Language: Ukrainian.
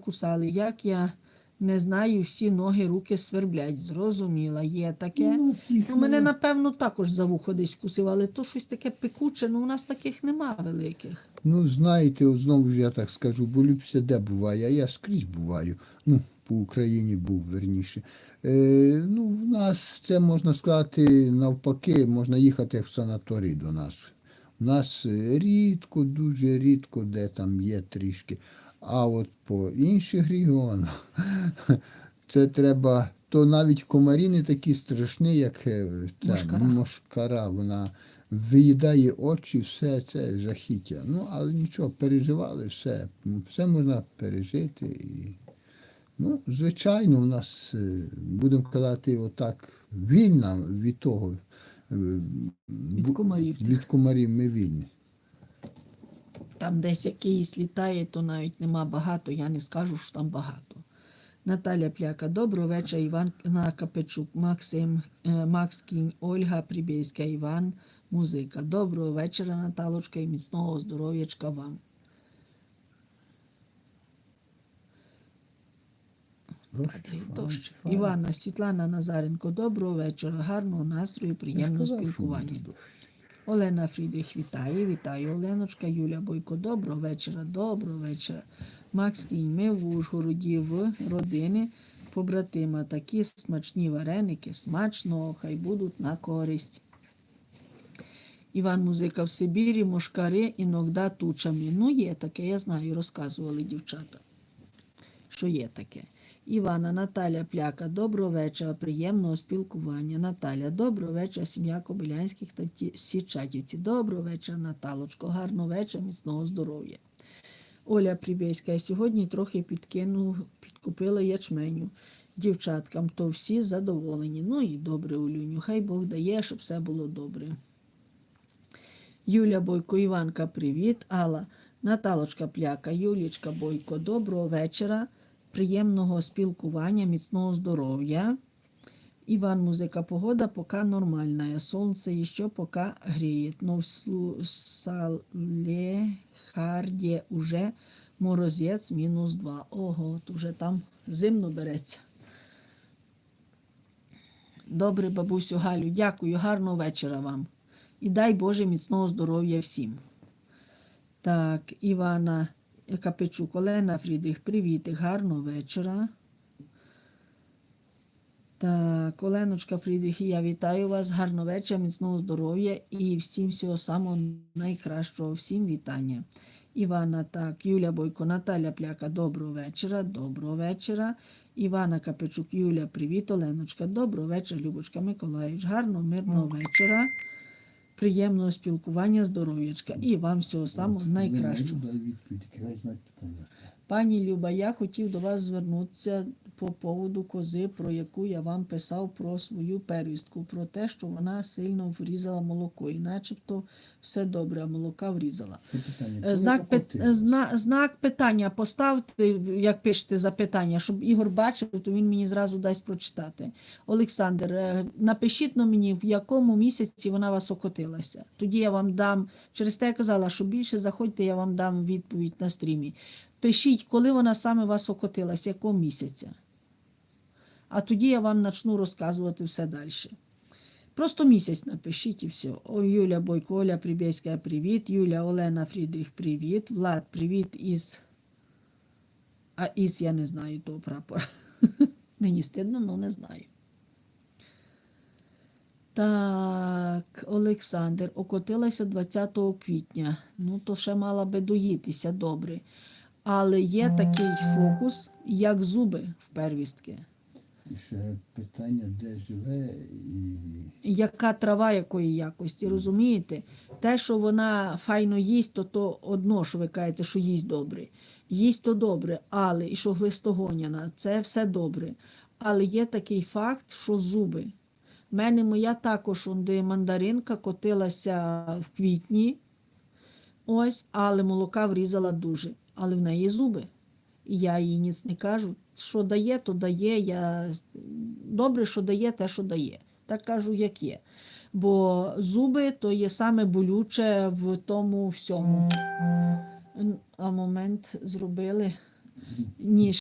кусали. Як я не знаю, всі ноги, руки сверблять. Зрозуміла, є таке. Ну, мене, нема. напевно, також за вухо десь кусив, але то щось таке пекуче, ну у нас таких нема великих. Ну, знаєте, от знову ж я так скажу, бо ліпше де буває, а я скрізь буваю. Ну, по Україні був верніше. Е, ну, в нас це можна сказати навпаки, можна їхати в санаторій до нас. У нас рідко, дуже рідко, де там є трішки. А от по інших регіонах це треба. То навіть комарі не такі страшні, як е, ця Мошкара. мошкара. Вона виїдає очі, все це жахіття. Ну, але нічого, переживали все. Все можна пережити. І, ну, звичайно, у нас, е, будемо казати, отак, вільна від того. Е, Від комарів. Від комарів ми вільні. Там десь якийсь літає, то навіть нема багато, я не скажу, що там багато. Наталя Пляка, доброго вечора, Івана Капечук, Максим, е, Макс Кінь, Ольга Прибєйська, Іван, музика. Доброго вечора, Наталочка, і міцного здоров'ячка вам. Падає. Івана, Світлана Назаренко, доброго вечора, гарного настрою, приємного спілкування. Олена Фрідрих вітає, вітаю Оленочка, Юля Бойко, доброго вечора, доброго вечора. Макс Кінь, ми в Ужгороді в родини побратима. Такі смачні вареники, смачно, хай будуть на користь. Іван Музика в Сибірі, мошкари іногда тучами. Ну, є таке, я знаю, розказували дівчата, що є таке. Івана, Наталя Пляка, доброго вечора, приємного спілкування. Наталя, доброго вечора, сім'я Кобилянських та ті- Січатівці. Доброго вечора, Наталочко, гарного вечора, міцного здоров'я. Оля Прибєйська, я сьогодні трохи підкинув, підкупила ячменю дівчаткам, то всі задоволені. Ну і добре, Олюню, хай Бог дає, щоб все було добре. Юля Бойко, Іванка, привіт. Алла, Наталочка Пляка, Юлічка Бойко, доброго вечора, приємного спілкування, міцного здоров'я. Иван, музыка, погода пока нормальная, солнце еще пока греет, но в Слу- Салехарде уже морозець мінус 2. Ого, то вже там зимно береться. Добре, бабусю Галю, дякую, гарного вечора вам. І дай Боже міцного здоров'я всім. Так, Івана Капечук, Олена Фрідрих, привіт, гарного вечора. Так, Оленочка Фрідрих, і я вітаю вас. Гарного вечора, міцного здоров'я і всім всього самого найкращого. Всім вітання. Івана, так, Юля Бойко, Наталя Пляка, доброго вечора, доброго вечора. Івана Капечук, Юля, привіт, Оленочка, доброго вечора, Любочка Миколаївич, гарного, мирного вечора, приємного спілкування, здоров'ячка і вам всього самого найкращого. Пані Люба, я хотів до вас звернутися по поводу кози, про яку я вам писав про свою первістку, про те, що вона сильно врізала молоко, і начебто все добре, а молока врізала. Питання. Е, Знак, пи- зна, знак питання поставте, як пишете запитання, щоб Ігор бачив, то він мені зразу дасть прочитати. Олександр, е, напишіть на мені, в якому місяці вона вас окотилася. Тоді я вам дам, через те я казала, що більше заходьте, я вам дам відповідь на стрімі. Пишіть, коли вона саме вас окотилася, якого місяця. А тоді я вам почну розказувати все далі. Просто місяць напишіть і все. О, Юля Бойко, Оля Прибєська, привіт. Юля Олена Фрідріх, привіт. Влад, привіт із. А із я не знаю того прапора. Мені стидно, але не знаю. Так, Олександр, окотилася 20 квітня. Ну, то ще мала би доїтися добре. Але є такий фокус, як зуби в первістки. Ще питання, де живе і яка трава якої якості, розумієте? Те, що вона файно їсть, то то одно, що ви кажете, що їсть добре. Їсть то добре, але і що глистогоняна, це все добре. Але є такий факт, що зуби. В мене моя також онде мандаринка котилася в квітні, ось, але молока врізала дуже. Але в неї зуби. І я їй ніц не кажу. Що дає, то дає. Я... Добре, що дає, те, що дає. Так кажу, як є. Бо зуби то є саме болюче в тому всьому. А момент зробили. ніж